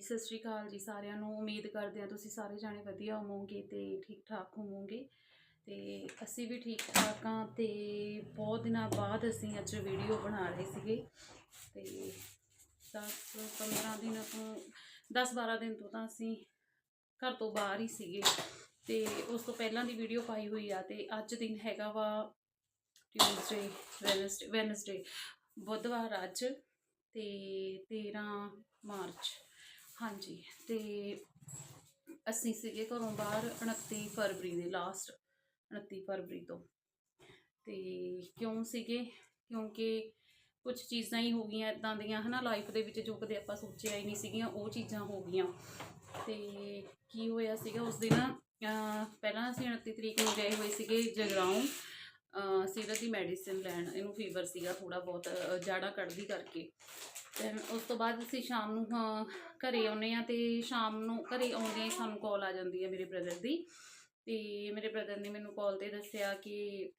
ਸਤਿ ਸ਼੍ਰੀ ਅਕਾਲ ਜੀ ਸਾਰਿਆਂ ਨੂੰ। ਉਮੀਦ ਕਰਦੇ ਹਾਂ ਤੁਸੀਂ ਸਾਰੇ ਜਾਣੇ ਵਧੀਆ ਹੋਵੋਗੇ ਤੇ ਠੀਕ ਠਾਕ ਹੋਵੋਗੇ। ਤੇ ਅਸੀਂ ਵੀ ਠੀਕ ਠਾਕ ਹਾਂ ਤੇ ਬਹੁਤ ਦਿਨਾਂ ਬਾਅਦ ਅਸੀਂ ਅੱਜ ਵੀਡੀਓ ਬਣਾ ਰਹੇ ਸੀਗੇ। ਤੇ 10 15 ਦਿਨ ਤੋਂ 10 12 ਦਿਨ ਤੋਂ ਤਾਂ ਅਸੀਂ ਘਰ ਤੋਂ ਬਾਹਰ ਹੀ ਸੀਗੇ। ਤੇ ਉਸ ਤੋਂ ਪਹਿਲਾਂ ਦੀ ਵੀਡੀਓ ਪਾਈ ਹੋਈ ਆ ਤੇ ਅੱਜ ਦਿਨ ਹੈਗਾ ਵਾ ਟਿਊਜ਼ਡੇ ਵੈਨਸਡੇ ਵੈਨਸਡੇ ਬੁੱਧਵਾਰ ਅੱਜ ਤੇ 13 ਮਾਰਚ। ਹਾਂਜੀ, ਤੇ ਅਸੀਂ ਸੀਗੇ ਘਰੋਂ ਬਾਹਰ 29 ਫਰਵਰੀ ਦੇ ਲਾਸਟ 29 ਫਰਵਰੀ ਤੋਂ। ਤੇ ਕਿਉਂ ਸੀਗੇ? ਕਿਉਂਕਿ ਕੁਝ ਚੀਜ਼ਾਂ ਹੀ ਹੋ ਗਈਆਂ ਇਦਾਂ ਦੀਆਂ, ਹਨਾ ਲਾਈਫ ਦੇ ਵਿੱਚ ਜੋ ਕਦੇ ਆਪਾਂ ਸੋਚਿਆ ਹੀ ਨਹੀਂ ਸੀਗੀਆਂ, ਉਹ ਚੀਜ਼ਾਂ ਹੋ ਗਈਆਂ। ਤੇ ਕੀ ਹੋਇਆ ਸੀਗਾ ਉਸ ਦਿਨ? ਪਹਿਲਾਂ ਅਸੀਂ 29 ਤਰੀਕ ਨੂੰ ਗਏ ਹੋਏ ਸੀਗੇ ਜਗਰਾਉਂ। ਸੀਰਤ ਦੀ ਮੈਡੀਸਿਨ ਲੈਣ ਇਹਨੂੰ ਫੀਵਰ ਸੀਗਾ ਥੋੜਾ ਬਹੁਤ ਅਹ, ਜਾੜਾ ਕੱਢਦੀ ਕਰਕੇ। ਤੇ ਉਸ ਤੋਂ ਬਾਅਦ ਅਸੀਂ ਸ਼ਾਮ ਨੂੰ ਅਹ, ਘਰੇ ਆਉਨੇ ਆ ਤੇ ਸ਼ਾਮ ਨੂੰ ਘਰੇ ਆਉਂਦੇ ਹੀ ਸਾਨੂੰ ਕਾਲ ਆ ਜਾਂਦੀ ਹੈ ਮੇਰੇ ਬ੍ਰਦਰ ਦੀ। ਤੇ ਮੇਰੇ ਬ੍ਰਦਰ ਨੇ ਮੈਨੂੰ ਕਾਲ ਤੇ ਦੱਸਿਆ ਕਿ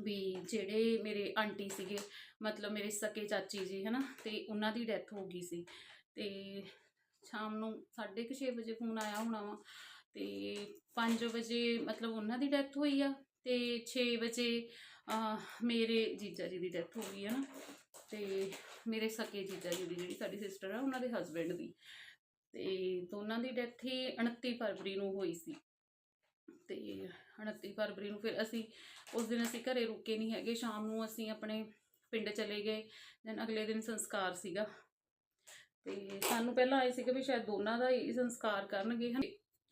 ਵੀ ਜਿਹੜੇ ਮੇਰੇ ਆਂਟੀ ਸੀਗੇ ਮਤਲਬ ਮੇਰੇ ਸਕੇ ਚਾਚੀ ਜੀ ਹਨਾ ਤੇ ਉਹਨਾਂ ਦੀ ਡੈਥ ਹੋ ਗਈ ਸੀ। ਤੇ ਸ਼ਾਮ ਨੂੰ 6:30 ਵਜੇ ਫੋਨ ਆਇਆ ਹੋਣਾ ਵਾ ਤੇ 5 ਵਜੇ ਮਤਲਬ ਉਹਨਾਂ ਦੀ ਡੈਥ ਹੋਈ ਆ। ਤੇ 6 ਵਜੇ ਮੇਰੇ ਜੀਜਾ ਜੀ ਦੀ ਡੈਥ ਹੋ ਗਈ ਹੈ ਨਾ। ਤੇ ਮੇਰੇ ਸਕੇ ਜੀਜਾ ਜੀ ਦੀ ਜਿਹੜੀ ਸਾਡੀ ਸਿਸਟਰ ਆ, ਉਹਨਾਂ ਦੇ ਹਸਬੈਂਡ ਦੀ। ਤੇ ਦੋਨਾਂ ਦੀ ਡੈਥ ਹੀ 29 ਫਰਵਰੀ ਨੂੰ ਹੋਈ ਸੀ। ਤੇ 29 ਫਰਵਰੀ ਨੂੰ ਫਿਰ ਅਸੀਂ, ਉਸ ਦਿਨ ਅਸੀਂ ਘਰੇ ਰੁਕੇ ਨਹੀਂ ਹੈਗੇ। ਸ਼ਾਮ ਨੂੰ ਅਸੀਂ ਆਪਣੇ ਪਿੰਡ ਚਲੇ ਗਏ। ਦੈਨ ਅਗਲੇ ਦਿਨ ਸੰਸਕਾਰ ਸੀਗਾ। ਤੇ ਸਾਨੂੰ ਪਹਿਲਾਂ ਆਏ ਸੀਗਾ ਵੀ ਸ਼ਾਇਦ ਦੋਨਾਂ ਦਾ ਹੀ ਸੰਸਕਾਰ ਕਰਨਗੇ। ਹਨ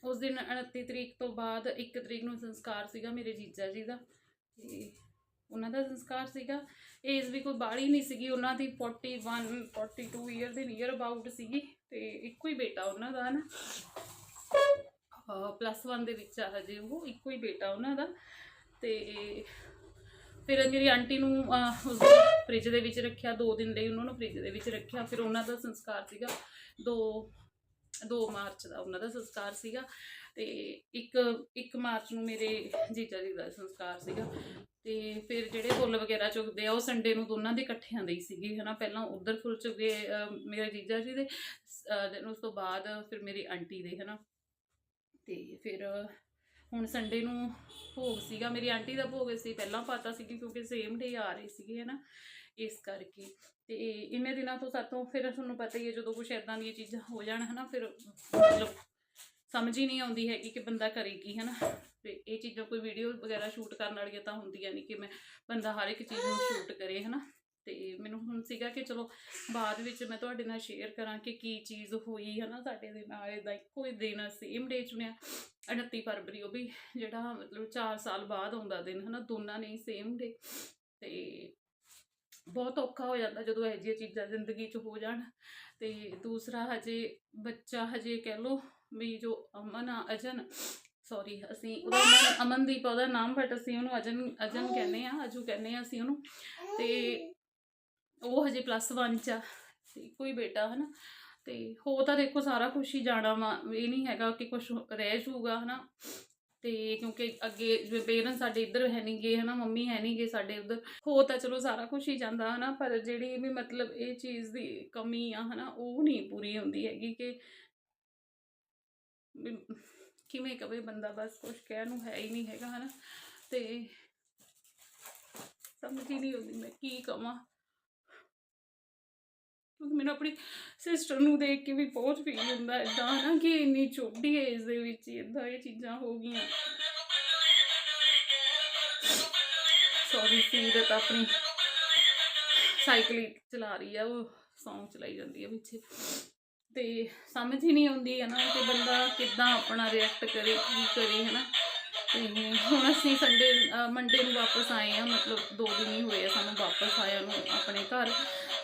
ਉਸ ਦਿਨ 29 ਤਰੀਕ ਤੋਂ ਬਾਅਦ 1 ਤਰੀਕ ਨੂੰ ਸੰਸਕਾਰ ਸੀਗਾ ਮੇਰੇ ਜੀਜਾ ਜੀ ਦਾ। ਤੇ ਉਹਨਾਂ ਦਾ ਸੰਸਕਾਰ ਸੀਗਾ। ਏਜ ਵੀ ਕੋਈ ਬਾਹਲੀ ਨਹੀਂ ਸੀਗੀ। ਉਹਨਾਂ ਦੀ 41 42 ਇਅਰ ਦੇ ਨੀਅਰ ਅਬਾਊਟ ਸੀਗੀ। ਤੇ ਇੱਕੋ ਹੀ ਬੇਟਾ ਉਹਨਾਂ ਦਾ ਨਾ। ਪਲੱਸ 1 ਦੇ ਵਿੱਚ ਆ ਹਜੇ ਉਹ, ਇੱਕੋ ਹੀ ਬੇਟਾ ਉਹਨਾਂ ਦਾ। ਤੇ ਫਿਰ ਮੇਰੀ ਆਂਟੀ ਨੂੰ ਉਸ ਫ੍ਰਿਜ ਦੇ ਵਿੱਚ ਰੱਖਿਆ। 2 ਦਿਨ ਲਈ ਉਹਨਾਂ ਨੂੰ ਫ੍ਰਿਜ ਦੇ ਵਿੱਚ ਰੱਖਿਆ। ਫਿਰ ਉਹਨਾਂ ਦਾ ਸੰਸਕਾਰ ਸੀਗਾ। 2 2 ਮਾਰਚ ਦਾ ਉਹਨਾਂ ਦਾ ਸੰਸਕਾਰ ਸੀਗਾ ਤੇ 1 1 ਮਾਰਚ ਨੂੰ ਮੇਰੇ ਜੀਜਾ ਜੀ ਦਾ ਸੰਸਕਾਰ ਸੀਗਾ ਤੇ ਫਿਰ ਜਿਹੜੇ ਫੁੱਲ ਵਗੈਰਾ ਚੁਗਦੇ ਆ ਉਹ ਸੰਡੇ ਨੂੰ ਦੋਨਾਂ ਦੇ ਇਕੱਠਿਆਂ ਦੇ ਹੀ ਸੀਗੇ ਹਨਾ। ਪਹਿਲਾਂ ਉਧਰ ਫੁੱਲ ਚੁਗੇ ਮੇਰੇ ਜੀਜਾ ਜੀ ਦੇ ਅਹ, ਉਸ ਤੋਂ ਬਾਅਦ ਫਿਰ ਮੇਰੀ ਆਂਟੀ ਦੇ ਹਨਾ। ਤੇ ਫਿਰ ਹੁਣ ਸੰਡੇ ਨੂੰ ਭੋਗ ਸੀਗਾ, ਮੇਰੀ ਆਂਟੀ ਦਾ ਭੋਗ ਸੀ ਪਹਿਲਾਂ ਪਤਾ ਸੀ ਕਿਉਂਕਿ ਸੇਮ ਡੇ ਆ ਰਹੇ ਸੀਗੇ ਨਾ ਇਸ ਕਰਕੇ। ਤੇ ਇੰਨੇ ਦਿਨਾਂ ਤੋਂ ਸਾਤੋਂ ਫਿਰ ਤੁਹਾਨੂੰ ਪਤਾ ਹੀ ਹੈ, ਜਦੋਂ ਕੁਝ ਇਦਾਂ ਦੀਆਂ ਚੀਜ਼ਾਂ ਹੋ ਜਾਣ, ਹਨਾ, ਫਿਰ ਮਤਲਬ ਸਮਝ ਹੀ ਨਹੀਂ ਆਉਂਦੀ ਹੈਗੀ ਕਿ ਬੰਦਾ ਕਰੇ ਕੀ, ਹਨਾ। ਤੇ ਇਹ ਚੀਜ਼ਾਂ ਕੋਈ ਵੀਡੀਓ ਵਗੈਰਾ ਸ਼ੂਟ ਕਰਨ ਵਾਲੀਆਂ ਤਾਂ ਹੁੰਦੀਆਂ ਨਹੀਂ ਕਿ ਮੈਂ ਬੰਦਾ ਹਰ ਇੱਕ ਚੀਜ਼ ਨੂੰ ਸ਼ੂਟ ਕਰੇ, ਹਨਾ। ਤੇ ਮੈਨੂੰ ਹੁਣ ਸੀਗਾ ਕਿ ਚਲੋ ਬਾਅਦ ਵਿੱਚ ਮੈਂ ਤੁਹਾਡੇ ਨਾਲ ਸ਼ੇਅਰ ਕਰਾਂ ਕਿ ਕੀ ਚੀਜ਼ ਹੋਈ, ਹਨਾ, ਸਾਡੇ ਦੇ ਨਾਲ ਇਹਦਾ ਇੱਕੋ ਹੀ ਦਿਨ ਸੇਮ ਡੇ ਚੁਣਿਆ। 29 ਫਰਵਰੀ, ਉਹ ਵੀ ਜਿਹੜਾ ਮਤਲਬ 4 ਸਾਲ ਬਾਅਦ ਆਉਂਦਾ ਦਿਨ, ਹਨਾ, ਦੋਨਾਂ ਨੇ ਸੇਮ ਡੇ ਤੇ ਬਹੁਤ ਔਖਾ ਹੋ ਜਾਂਦਾ ਜਦੋਂ ਇਹੋ ਜਿਹੀਆਂ ਚੀਜ਼ਾਂ ਜ਼ਿੰਦਗੀ 'ਚ ਹੋ ਜਾਣ। ਤੇ ਦੂਸਰਾ ਹਜੇ ਬੱਚਾ ਹਜੇ ਕਹਿ ਲੋ ਵੀ ਜੋ ਅਮਨ ਆ, ਅਜਨ ਸੌਰੀ ਅਸੀਂ ਉਹਦਾ ਨਾਮ ਅਮਨਦੀਪ ਉਹਦਾ ਨਾਮ ਬਟ ਅਸੀਂ ਉਹਨੂੰ ਅਜਨ ਅਜਨ ਕਹਿੰਦੇ ਆ, ਅਜੂ ਕਹਿੰਦੇ ਆ ਅਸੀਂ ਉਹਨੂੰ। ਤੇ ਉਹ ਹਜੇ ਪਲੱਸ 1 ਚ ਆ। ਤੇ ਕੋਈ ਬੇਟਾ, ਹਨਾ ਤੇ ਹੋ ਤਾਂ ਦੇਖੋ ਸਾਰਾ ਕੁਝ ਹੀ ਜਾਣਾ ਵਾ, ਇਹ ਨਹੀਂ ਹੈਗਾ ਕਿ ਕੁਝ ਰਹਿ ਜਾਊਗਾ, ਹਨਾ। ਤੇ ਕਿਉਂਕਿ ਅੱਗੇ ਜਿਵੇਂ ਪੇਰੈਂਟਸ ਸਾਡੇ ਇੱਧਰ ਹੈ ਨਹੀਂਗੇ ਹਨਾ, ਮੰਮੀ ਹੈ ਨਹੀਂਗੇ ਸਾਡੇ ਉੱਧਰ, ਹੋ ਤਾਂ ਚਲੋ ਸਾਰਾ ਕੁਝ ਹੀ ਜਾਂਦਾ, ਹਨਾ, ਪਰ ਜਿਹੜੀ ਵੀ ਮਤਲਬ ਇਹ ਚੀਜ਼ ਦੀ ਕਮੀ ਆ, ਹਨਾ, ਉਹ ਨਹੀਂ ਪੂਰੀ ਹੁੰਦੀ ਹੈਗੀ ਕਿ ਕਿਵੇਂ ਕਵੇ ਬੰਦਾ, ਬਸ ਕੁਝ ਕਹਿਣ ਨੂੰ ਹੈ ਹੀ ਨਹੀਂ ਹੈਗਾ, ਹਨਾ। ਤੇ ਸਮਝ ਹੀ ਨਹੀਂ ਆਉਂਦੀ ਮੈਂ ਕੀ ਕਵਾਂ। ਕਿਉਂਕਿ ਮੈਨੂੰ ਆਪਣੀ ਸਿਸਟਰ ਨੂੰ ਦੇਖ ਕੇ ਵੀ ਬਹੁਤ ਫੀਲ ਹੁੰਦਾ ਇਦਾਂ ਨਾ ਕਿ ਇੰਨੀ ਛੋਟੀ ਏਜ ਦੇ ਵਿੱਚ ਇਦਾਂ ਇਹ ਚੀਜ਼ਾਂ ਹੋ ਗਈਆਂ। ਸੌਰੀ ਸੀਰਤ ਆਪਣੀ ਸਾਈਕਲ ਚਲਾ ਰਹੀ ਆ, ਉਹ ਸੌਂਗ ਚਲਾਈ ਜਾਂਦੀ ਹੈ ਵਿੱਚ ਤੇ ਸਮਝ ਹੀ ਨਹੀਂ ਆਉਂਦੀ ਹੈ ਨਾ ਕਿ ਬੰਦਾ ਕਿੱਦਾਂ ਆਪਣਾ ਰਿਐਕਟ ਕਰੇ, ਕੀ ਕਰੇ ਹੈ ਨਾ ਤੇ ਹੁਣ ਅਸੀਂ ਸੰਡੇ ਮੰਡੇ ਨੂੰ ਵਾਪਸ ਆਏ ਆ ਮਤਲਬ ਦੋ ਦਿਨ ਹੀ ਹੋਏ ਆ ਸਾਨੂੰ ਵਾਪਸ ਆਇਆ ਨੂੰ ਆਪਣੇ ਘਰ।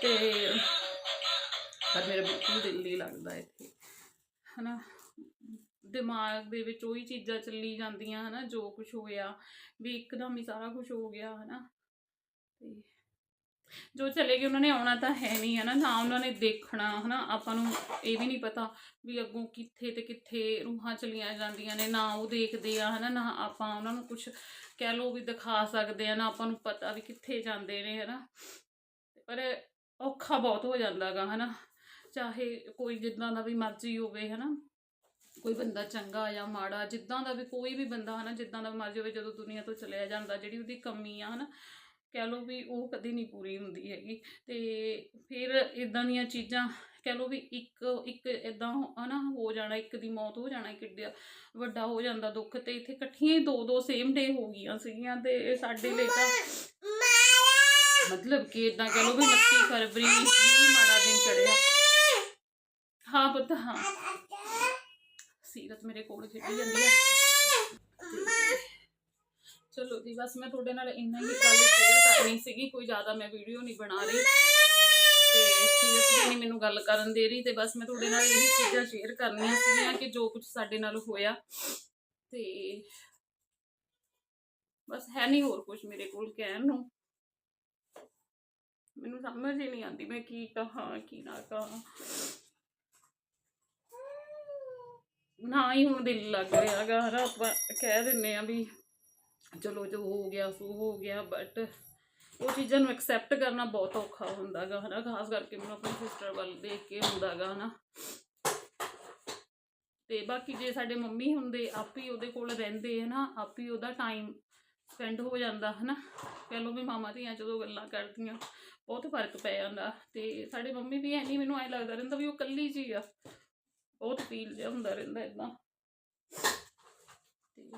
ਤੇ ਪਰ ਮੇਰਾ ਬਿਲਕੁਲ ਦਿਲ ਨਹੀਂ ਲੱਗਦਾ ਇੱਥੇ। ਹਨਾ, ਦਿਮਾਗ ਦੇ ਵਿੱਚ ਉਹੀ ਚੀਜ਼ਾਂ ਚੱਲੀ ਜਾਂਦੀਆਂ, ਹਨਾ, ਜੋ ਕੁਝ ਹੋਇਆ, ਵੀ ਇੱਕਦਮ ਹੀ ਸਾਰਾ ਕੁਝ ਹੋ ਗਿਆ, ਹਨਾ। ਤੇ ਜੋ ਚਲੇ ਗਏ, ਉਹਨਾਂ ਨੇ ਆਉਣਾ ਤਾਂ ਹੈ ਨਹੀਂ, ਹਨਾ। ਨਾ ਉਹਨਾਂ ਨੇ ਦੇਖਣਾ, ਹਨਾ। ਆਪਾਂ ਨੂੰ ਇਹ ਵੀ ਨਹੀਂ ਪਤਾ ਵੀ ਅੱਗੋਂ ਕਿੱਥੇ ਤੇ ਕਿੱਥੇ ਰੂਹਾਂ ਚਲੀਆਂ ਜਾਂਦੀਆਂ ਨੇ। ਨਾ ਉਹ ਦੇਖਦੇ ਆ, ਹਨਾ। ਨਾ ਆਪਾਂ ਉਹਨਾਂ ਨੂੰ ਕੁਝ ਕਹਿ ਲਓ ਵੀ ਦਿਖਾ ਸਕਦੇ ਆ। ਨਾ ਆਪਾਂ ਨੂੰ ਪਤਾ ਵੀ ਕਿੱਥੇ ਜਾਂਦੇ ਨੇ, ਹਨਾ। ਪਰ ਔਖਾ ਬਹੁਤ ਹੋ ਜਾਂਦਾਗਾ, ਹਨਾ। ਚਾਹੇ ਕੋਈ ਜਿੱਦਾਂ ਦਾ ਵੀ ਮਰਜ਼ੀ ਹੋਵੇ ਹਨਾ। ਕੋਈ ਬੰਦਾ ਚੰਗਾ ਜਾਂ ਮਾੜਾ ਜਿੱਦਾਂ ਦਾ ਵੀ ਕੋਈ ਵੀ ਬੰਦਾ ਹਨਾ ਜਿੱਦਾਂ ਦਾ ਮਰਜ਼ੀ ਹੋਵੇ ਜਦੋਂ ਦੁਨੀਆ ਤੋਂ ਚਲਿਆ ਜਾਂਦਾ ਜਿਹੜੀ ਉਹਦੀ ਕਮੀ ਆ ਹਨਾ ਕਹਿ ਲਓ ਵੀ ਉਹ ਕਦੀ ਨਹੀਂ ਪੂਰੀ ਹੁੰਦੀ ਹੈਗੀ। ਤੇ ਫਿਰ ਇਦਾਂ ਦੀਆਂ ਚੀਜ਼ਾਂ ਕਹਿ ਲਓ ਵੀ ਇੱਕ ਇੱਕ ਇਦਾਂ ਹਨਾ ਹੋ ਜਾਣਾ ਇੱਕ ਦੀ ਮੌਤ ਹੋ ਜਾਣਾ ਕਿੱਡਾ ਵੱਡਾ ਹੋ ਜਾਂਦਾ ਦੁੱਖ ਤੇ ਇੱਥੇ ਇਕੱਠੀਆਂ ਹੀ ਦੋ ਦੋ ਸੇਮ ਡੇ ਹੋ ਗਈਆਂ ਸੀਗੀਆਂ ਤੇ ਸਾਡੇ ਲਈ ਤਾਂ ਮਤਲਬ ਕਿ ਇਦਾਂ ਕਹਿ ਲਓ ਵੀ 29 ਫਰਵਰੀ ਹੀ ਮਾੜਾ ਦਿਨ ਚੜਿਆ ਪੁੱਤ ਹਾਂ। ਸੀਰਤ ਮੇਰੇ ਕੋਲ ਖੇਡੀ ਜਾਂਦੀ ਹੈ। ਚਲੋ ਜੀ ਬਸ ਮੈਂ ਤੁਹਾਡੇ ਨਾਲ ਇੰਨਾ ਹੀ ਗੱਲ ਸ਼ੇਅਰ ਕਰਨੀ ਸੀਗੀ ਕੋਈ ਜ਼ਿਆਦਾ ਮੈਂ ਵੀਡੀਓ ਨਹੀਂ ਬਣਾ ਰਹੀ। ਤੇ ਸੀਰਤ ਨਹੀਂ ਮੈਨੂੰ ਗੱਲ ਕਰਨ ਦੇ ਰਹੀ ਤੇ ਬਸ ਮੈਂ ਤੁਹਾਡੇ ਨਾਲ ਇਹੀ ਚੀਜ਼ਾਂ ਸ਼ੇਅਰ ਕਰਨੀਆਂ ਸੀਗੀਆਂ ਕਿ ਜੋ ਕੁਝ ਸਾਡੇ ਨਾਲ ਹੋਇਆ। ਤੇ ਬਸ ਹੈ ਨਹੀਂ ਹੋਰ ਕੁਝ ਮੇਰੇ ਕੋਲ ਕਹਿਣ ਨੂੰ। ਮੈਨੂੰ ਸਮਝ ਹੀ ਨਹੀਂ ਆਉਂਦੀ ਮੈਂ ਕੀ ਕਹਾਂ ਕੀ ਨਾ ਕਹਾਂ। ਨਾ ਹੀ ਹੁਣ ਦਿਲ ਲੱਗ ਰਿਹਾ ਹੈਗਾ, ਹਨਾ ਆਪਾਂ ਕਹਿ ਦਿੰਨੇ ਆ ਵੀ ਚਲੋ ਜੋ ਹੋ ਗਿਆ, ਸੋ ਹੋ ਗਿਆ ਬਟ ਉਹ ਚੀਜ਼ਾਂ ਨੂੰ ਐਕਸੈਪਟ ਕਰਨਾ ਬਹੁਤ ਔਖਾ ਹੁੰਦਾ ਹੁੰਦਾਗਾ ਹਨਾ, ਖਾਸ ਕਰਕੇ ਮੈਨੂੰ ਆਪਣੀ ਸਿਸਟਰ ਵੱਲ ਦੇਖ ਕੇ ਹੁੰਦਾ ਹੁੰਦਾਗਾ ਹਨਾ। ਤੇ ਬਾਕੀ ਜੇ ਸਾਡੇ ਮੰਮੀ ਹੁੰਦੇ, ਆਪ ਹੀ ਉਹਦੇ ਕੋਲ ਰਹਿੰਦੇ, ਹਨਾ, ਆਪ ਹੀ ਉਹਦਾ ਟਾਈਮ ਸਪੈਂਡ ਹੋ ਜਾਂਦਾ, ਹਨਾ। ਕਹਿ ਲਓ ਵੀ ਮਾਮਾ ਧੀਆਂ ਜਦੋਂ ਗੱਲਾਂ ਕਰਦੀਆਂ, ਬਹੁਤ ਫ਼ਰਕ ਪੈ ਜਾਂਦਾ। ਤੇ ਸਾਡੇ ਮੰਮੀ ਵੀ ਐ ਨਹੀਂ ਮੈਨੂੰ ਐ ਲੱਗਦਾ ਰਹਿੰਦਾ ਵੀ ਉਹ ਕੱਲੀ ਜੀ ਆ। ਬਹੁਤ ਫੀਲ ਜਿਹਾ ਹੁੰਦਾ ਰਹਿੰਦਾ ਇਦਾਂ ਤੇ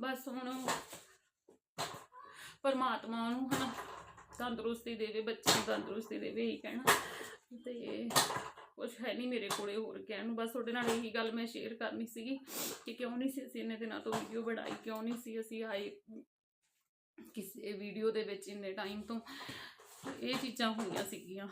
ਬਸ ਹੁਣ ਪਰਮਾਤਮਾ ਨੂੰ ਹਨਾ ਤੰਦਰੁਸਤੀ ਦੇਵੇ ਬੱਚੇ ਨੂੰ ਤੰਦਰੁਸਤੀ ਦੇਵੇ ਇਹੀ ਕਹਿਣਾ। ਤੇ ਕੁਛ ਹੈ ਨਹੀਂ ਮੇਰੇ ਕੋਲੇ ਹੋਰ ਕਹਿਣ ਨੂੰ। ਬਸ ਤੁਹਾਡੇ ਨਾਲ ਇਹੀ ਗੱਲ ਮੈਂ ਸ਼ੇਅਰ ਕਰਨੀ ਸੀਗੀ ਕਿ ਕਿਉਂ ਨਹੀਂ ਸੀ ਅਸੀਂ ਇੰਨੇ ਦਿਨਾਂ ਤੋਂ ਵੀਡੀਓ ਬਣਾਈ, ਕਿਉਂ ਨਹੀਂ ਸੀ ਅਸੀਂ ਆਏ ਕਿਸੇ ਵੀਡੀਓ ਦੇ ਵਿੱਚ ਇੰਨੇ ਟਾਈਮ ਤੋਂ। ਇਹ ਚੀਜ਼ਾਂ ਹੋਈਆਂ ਸੀਗੀਆਂ।